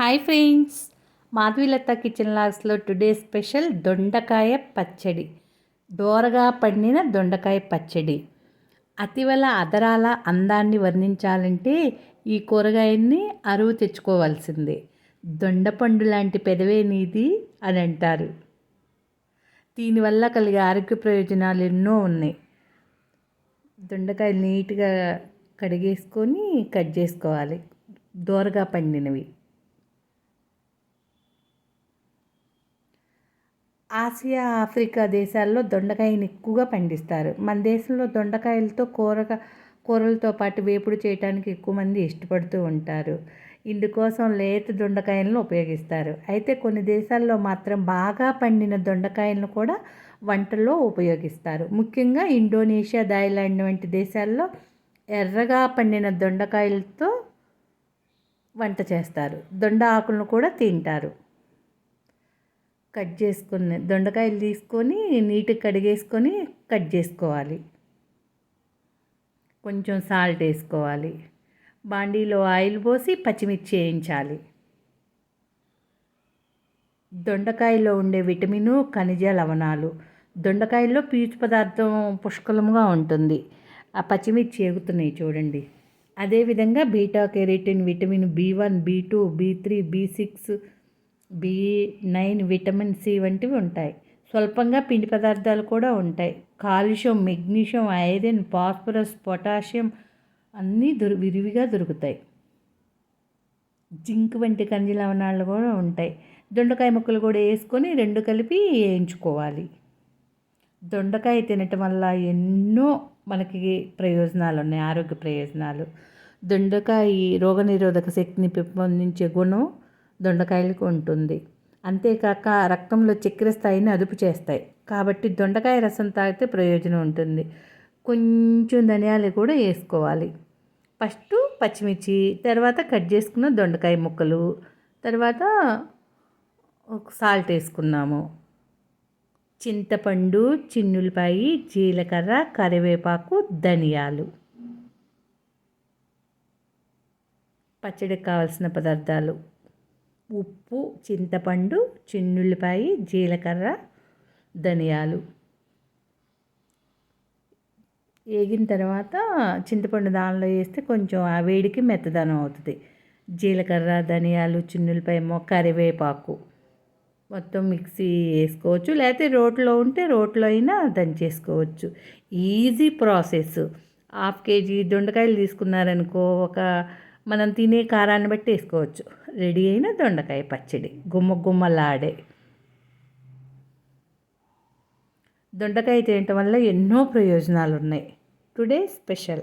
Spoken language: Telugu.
Hi friends. మాధవీలత కిచెన్ లాగ్స్లో టుడే స్పెషల్ దొండకాయ పచ్చడి. దోరగా పండిన దొండకాయ పచ్చడి. అతివల అదరాల అందాన్ని వర్ణించాలంటే ఈ కూరగాయన్ని అరువు తెచ్చుకోవాల్సిందే. దొండపండు లాంటి పెదవే నీది అని అంటారు. దీనివల్ల కలిగే ఆరోగ్య ప్రయోజనాలు ఎన్నో ఉన్నాయి. దొండకాయలు నీట్గా కడిగేసుకొని కట్ చేసుకోవాలి. దోరగా పండినవి. ఆసియా ఆఫ్రికా దేశాల్లో దొండకాయని ఎక్కువగా పండిస్తారు. మన దేశంలో దొండకాయలతో కూరగా కూరలతో పాటు వేపుడు చేయడానికి ఎక్కువ మంది ఇష్టపడుతూ ఉంటారు. ఇందుకోసం లేత దొండకాయలను ఉపయోగిస్తారు. అయితే కొన్ని దేశాల్లో మాత్రం బాగా పండిన దొండకాయలను కూడా వంటల్లో ఉపయోగిస్తారు. ముఖ్యంగా ఇండోనేషియా థాయిలాండ్ వంటి దేశాల్లో ఎర్రగా పండిన దొండకాయలతో వంట చేస్తారు. దొండ ఆకులను కూడా తింటారు. కట్ చేసుకున్న దొండకాయలు తీసుకొని నీట్గా కడిగేసుకొని కట్ చేసుకోవాలి. కొంచెం సాల్ట్ వేసుకోవాలి. బాండీలో ఆయిల్ పోసి పచ్చిమిర్చి వేయించాలి. దొండకాయలో ఉండే విటమిను ఖనిజ లవణాలు. దొండకాయల్లో పీచు పదార్థం పుష్కలంగా ఉంటుంది. ఆ పచ్చిమిర్చి ఎగుతున్నాయి చూడండి. అదేవిధంగా beta carotene vitamin B one B two B three B six B nine vitamin C వంటివి ఉంటాయి. స్వల్పంగా పిండి పదార్థాలు కూడా ఉంటాయి. Calcium magnesium iron phosphorus potassium అన్నీ దొరి విరివిగా దొరుకుతాయి. జింక్ వంటి ఖనిజ లవణాలు కూడా ఉంటాయి. దొండకాయ ముక్కలు కూడా వేసుకొని రెండు కలిపి వేయించుకోవాలి. దొండకాయ తినటం వల్ల ఎన్నో మనకి ప్రయోజనాలు ఉన్నాయి. ఆరోగ్య ప్రయోజనాలు. దొండకాయ రోగనిరోధక శక్తిని పెంపొందించే గుణం దొండకాయలకు ఉంటుంది అంతేకాక రక్తంలో చక్కెర స్థాయిని అదుపు చేస్తాయి. కాబట్టి దొండకాయ రసం తాగితే ప్రయోజనం ఉంటుంది. కొంచెం ధనియాలు కూడా వేసుకోవాలి. ఫస్ట్ పచ్చిమిర్చి తర్వాత కట్ చేసుకున్న దొండకాయ ముక్కలు తర్వాత సాల్ట్ వేసుకున్నాము. చింతపండు చిన్నులపాయి జీలకర్ర కరివేపాకు ధనియాలు. పచ్చడికి కావాల్సిన పదార్థాలు. ఉప్పు చింతపండు చిన్నుల్లిపాయ జీలకర్ర ధనియాలు. వేగిన తర్వాత చింతపండు దానిలో వేస్తే కొంచెం ఆ వేడికి మెత్తదనం అవుతుంది. జీలకర్ర ధనియాలు చిన్నులపాయ కరివేపాకు మొత్తం మిక్సీ వేసుకోవచ్చు. లేకపోతే రోట్లో ఉంటే రోట్లో అయినా దంచేసుకోవచ్చు. Easy process. హాఫ్ కేజీ దొండకాయలు తీసుకున్నారనుకో ఒక మనం తినే కారాన్ని బట్టి వేసుకోవచ్చు. రెడీ అయిన దొండకాయ పచ్చడి గుమ్మ గుమ్మలాడే. దొండకాయ తినటం వల్ల ఎన్నో ప్రయోజనాలు ఉన్నాయి టుడే స్పెషల్.